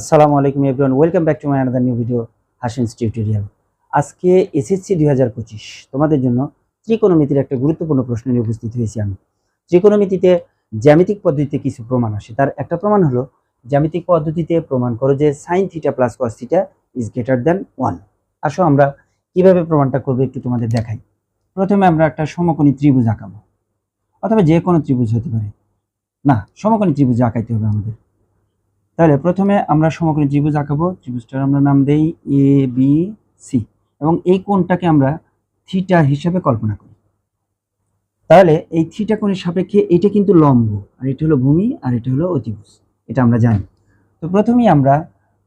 আসসালামু আলাইকুম everyone welcome back to my another new video Hasin's tutorial আজকে SSC দুই হাজার পঁচিশ। তোমাদের জন্য ত্রিকোণমিতির একটা গুরুত্বপূর্ণ প্রশ্ন নিয়ে উপস্থিত হয়েছি আমি। ত্রিকোণমিতিতে জ্যামিতিক পদ্ধতিতে কিছু প্রমাণ আসে। তার একটা প্রমাণ হলো, জ্যামিতিক পদ্ধতিতে প্রমাণ করো যে sine theta plus cos theta is greater than one আসো আমরা কীভাবে প্রমাণটা করব একটু তোমাদের দেখাই। প্রথমে আমরা একটা সমকোণী ত্রিভুজ আঁকাবো। অথবা যে কোনো ত্রিভুজ হতে পারে। না, সমকোণী ত্রিভুজ আঁকাইতে হবে আমাদের। তাহলে প্রথমে আমরা সমকোণী ত্রিভুজ আঁকাবো। ত্রিভুজটার আমরা নাম দেই এ বি সি এবং এই কোণটাকে আমরা থিটা হিসাবে কল্পনা করি। তাহলে এই থিটা কোণের সাপেক্ষে এটা কিন্তু লম্ব আর এটা হলো ভূমি আর এটা হলো অতিভুজ। এটা আমরা জানি। তো প্রথমেই আমরা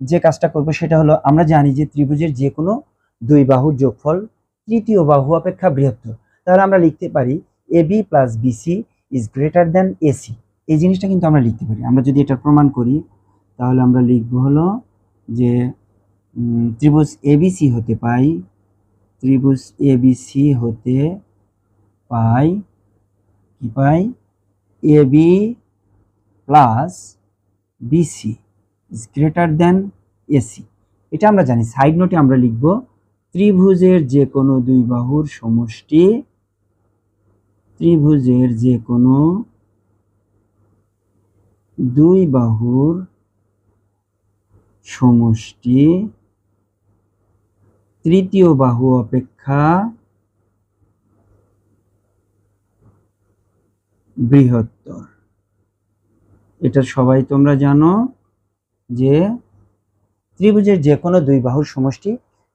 যে কাজটা করব সেটা হলো আমরা জানি যে ত্রিভুজের যে কোনো দুই বাহুর যোগফল তৃতীয় বাহু অপেক্ষা বৃহত্তর। তাহলে আমরা লিখতে পারি A B plus BC is greater than AC এই জিনিসটা কিন্তু আমরা লিখতে পারি। আমরা যদি এটা প্রমাণ করি তাহলে আমরা লিখব হলো যে ত্রিভুজ এবিসি হতে পাই, ত্রিভুজ এবিসি হতে পাই কি পাই? AB plus BC is greater than AC এটা আমরা জানি সাইড নোটে আমরা লিখব, ত্রিভুজের যে কোনো দুই বাহুর সমষ্টি, ত্রিভুজের যে কোনো দুই বাহুর সমষ্টি। তৃতীয় বাহু অপেক্ষা বৃহত্তর। এটা সবাই তোমরা জানো যে ত্রিভুজের যে কোনো দুই বাহুর সমষ্টি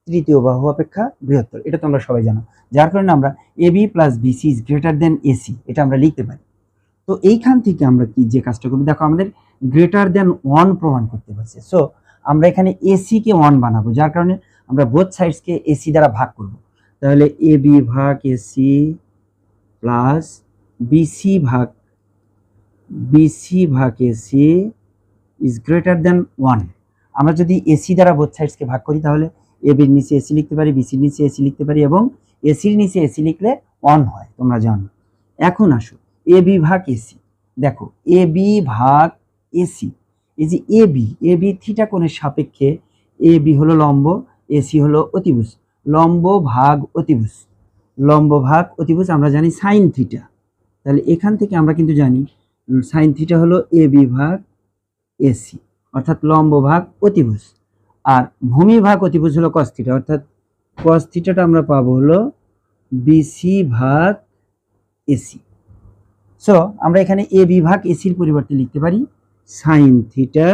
তৃতীয় বাহু অপেক্ষা বৃহত্তর। এটা তোমরা সবাই জানো। যার কারণে আমরা A B plus BC is greater than AC এটা আমরা লিখতে পারি। তো এইখান থেকে আমরা কি যে কাজটা করব, দেখো আমাদের গ্রেটার দেন ওয়ান প্রমাণ করতে পারছে সো আমরা এখানে এসি কে ওয়ান বানাবো, যার কারণে আমরা বোথ সাইডসকে এসি দ্বারা ভাগ করব। তাহলে এ বি ভাগ এসি প্লাস বিসি ভাগ বিসি ভাগ AC is greater than one আমরা যদি এসি দ্বারা বোথ সাইডসকে ভাগ করি, তাহলে এ বির নিচে এসি লিখতে পারি বিসির নিচে এসি লিখতে পারি, এবং এসির নিচে এসি লিখলে ওয়ান হয়, তোমরা জানো। এখন আসো এ বি ভাগ এসি দেখো এ বি ভাগ এসি এই যে A B A B theta কোণের সাপেক্ষে এ বি হলো লম্ব এসি হলো অতিভুজ। লম্ব ভাগ অতিভুজ। লম্ব ভাগ অতিভুজ আমরা জানি সাইন থিটা। তাহলে এখান থেকে আমরা কিন্তু জানি সাইন থিটা হলো এ বি ভাগ এসি অর্থাৎ লম্ব ভাগ অতিভুজ। আর ভূমি ভাগ অতিভুজ হলো কস থিটা, অর্থাৎ কস থিটাটা আমরা পাবো হলো বিসি ভাগ এসি সো। আমরা এখানে এ বি ভাগ এসির পরিবর্তে লিখতে পারি। Sine theta